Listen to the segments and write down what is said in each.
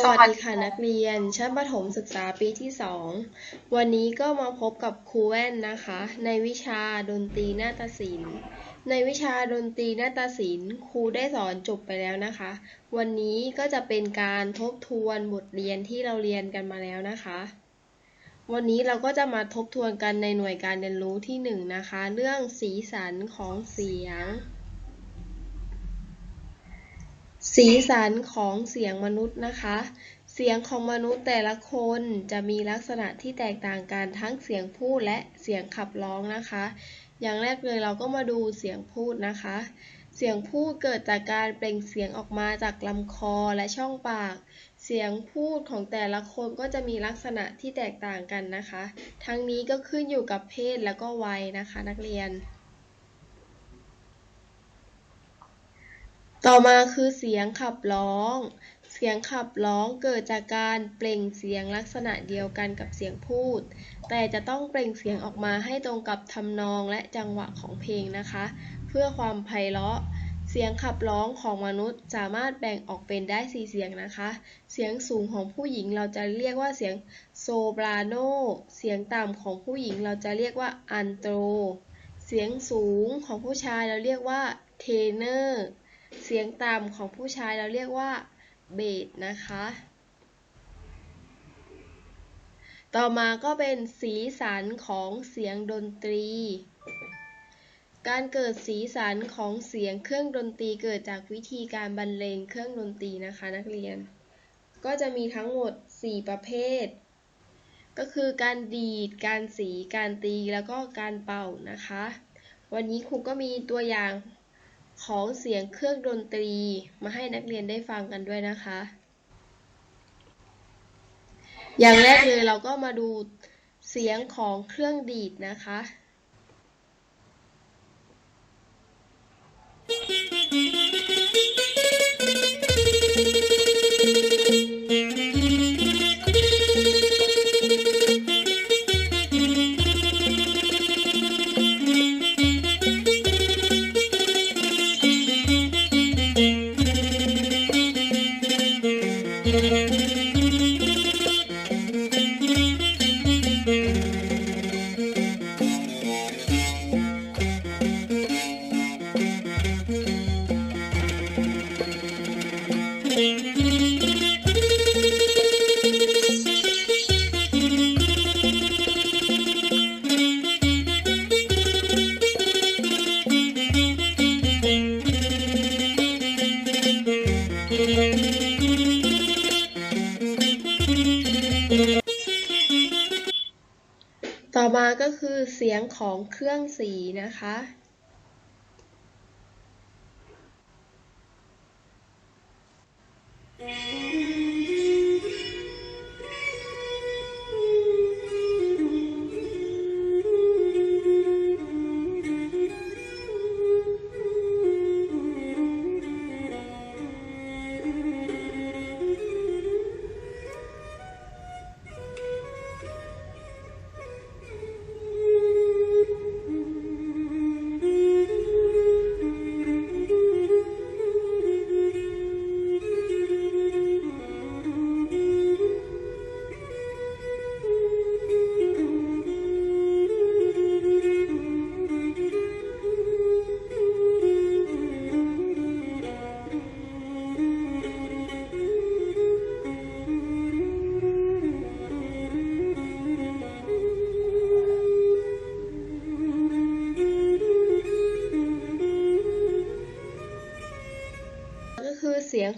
สวัสดีค่ะนักเรียน ชั้นประถมศึกษาปีที่ 2 วันนี้ก็มาพบกับครูแว่นนะคะ ในวิชาดนตรีนาฏศิลป์ ในวิชาดนตรีนาฏศิลป์ครูได้สอนจบไปแล้วนะคะ วันนี้ก็จะเป็นการทบทวนบทเรียนที่เราเรียนกันมาแล้วนะคะ วันนี้เราก็จะมาทบทวนกันในหน่วยการเรียนรู้ที่ 1 นะคะ เรื่องสีสันของเสียง สีสันของเสียงมนุษย์นะคะ เสียงของมนุษย์แต่ละคนจะมีลักษณะที่แตกต่างกันทั้งเสียงพูดและเสียงขับร้องนะคะ อย่างแรกเลยเราก็มาดูเสียงพูดนะคะ เสียงพูดเกิดจากการเปล่งเสียงออกมาจากลำคอและช่องปาก เสียงพูดของแต่ละคนก็จะมีลักษณะที่แตกต่างกันนะคะ ทั้งนี้ก็ขึ้นอยู่กับเพศแล้วก็วัยนะคะ นักเรียน ต่อมาคือเสียงขับร้อง เสียงขับร้องเกิดจากการเปล่งเสียงลักษณะเดียวกันกับเสียงพูด แต่จะต้องเปล่งเสียงออกมาให้ตรงกับทำนองและจังหวะของเพลงนะคะ เพื่อความไพเราะ เสียงขับร้องของมนุษย์สามารถแบ่งออกเป็นได้สี่เสียงนะคะ เสียงสูงของผู้หญิงเราจะเรียกว่าเสียงโซปราโน เสียงต่ำของผู้หญิงเราจะเรียกว่าอันโตร เสียงสูงของผู้ชายเราเรียกว่าเทเนอร์ เสียงต่ำของผู้ชายเราเรียกว่าเบสนะคะ ต่อมาก็เป็นสีสันของเสียงดนตรี การเกิดสีสันของเสียงเครื่องดนตรีเกิดจากวิธีการบรรเลงเครื่องดนตรีนะคะนักเรียน ก็จะมีทั้งหมด 4 ประเภท ก็คือการดีด การสี การตี แล้วก็การเป่านะคะ วันนี้ครูก็มีตัวอย่าง ของเสียงเครื่องดนตรีมาให้นักเรียนได้ฟังกันด้วยนะคะ อย่างแรกเลยเราก็มาดูเสียงของเครื่องดีดนะคะ ก็คือเสียงของเครื่องสีนะคะ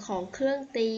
ของเครื่องตี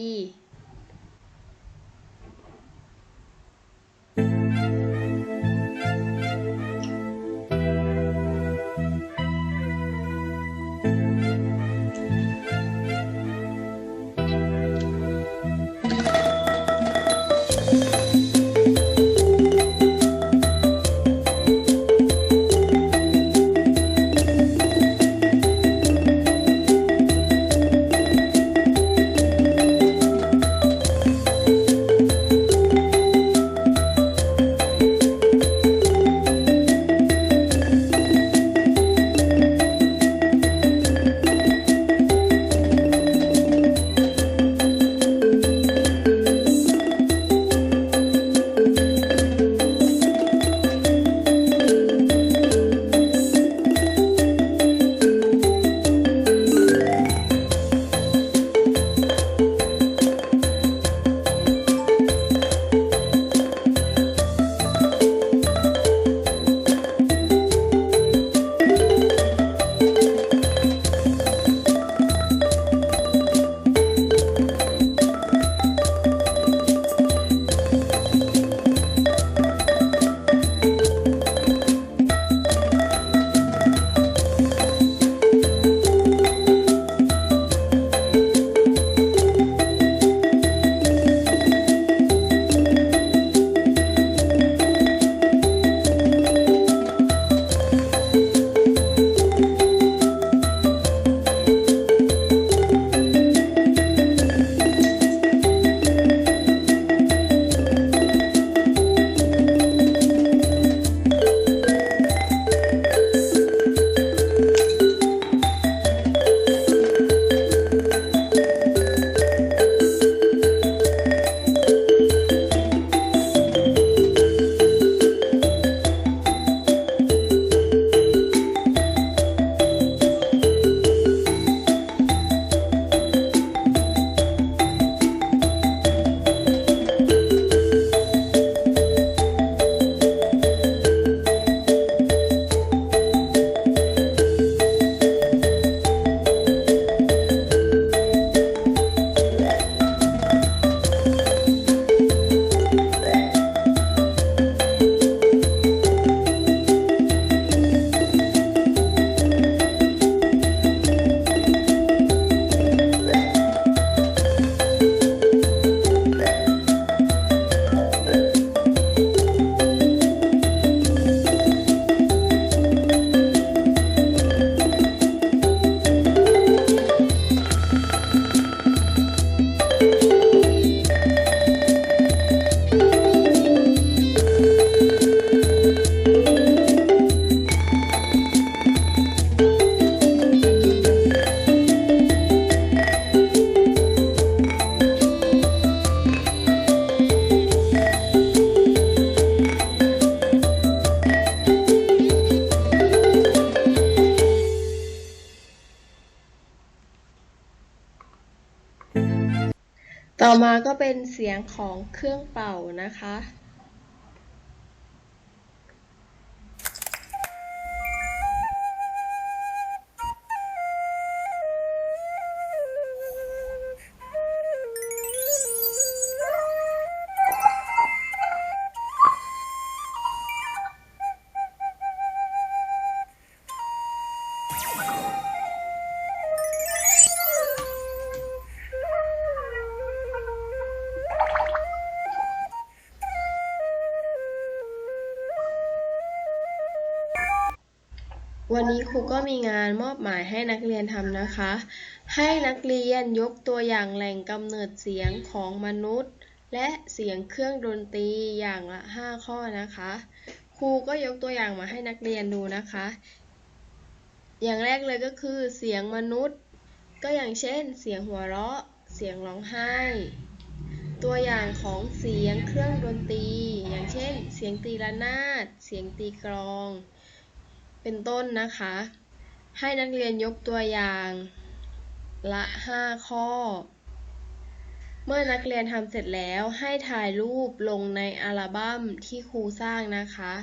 ต่อมาก็เป็นเสียงของเครื่องเป่านะคะ วันนี้ครูก็มีงานมอบหมายให้นักเรียนทำนะคะ ให้นักเรียนยกตัวอย่างแหล่งกำเนิดเสียงของมนุษย์ และเสียงเครื่องดนตรีอย่างละ 5 ข้อนะคะ ครูก็ยกตัวอย่างมาให้นักเรียนดูนะคะ อย่างแรกเลยก็คือเสียงมนุษย์ ก็อย่างเช่น เสียงหัวเราะ เสียงร้องไห้ ตัวอย่างของเสียงเครื่องดนตรี อย่างเช่น เสียงตีระนาด เสียงตีกลอง เป็นต้นนะคะ ให้นักเรียนยกตัวอย่างละ 5 ข้อ เมื่อนักเรียนทำเสร็จแล้วให้ถ่ายรูปลงในอัลบั้มที่ครูสร้างนะคะ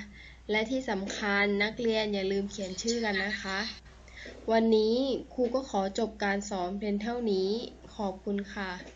และที่สำคัญนักเรียนอย่าลืมเขียนชื่อกันนะคะ วันนี้ครูก็ขอจบการสอนเพียงเท่านี้ ขอบคุณค่ะ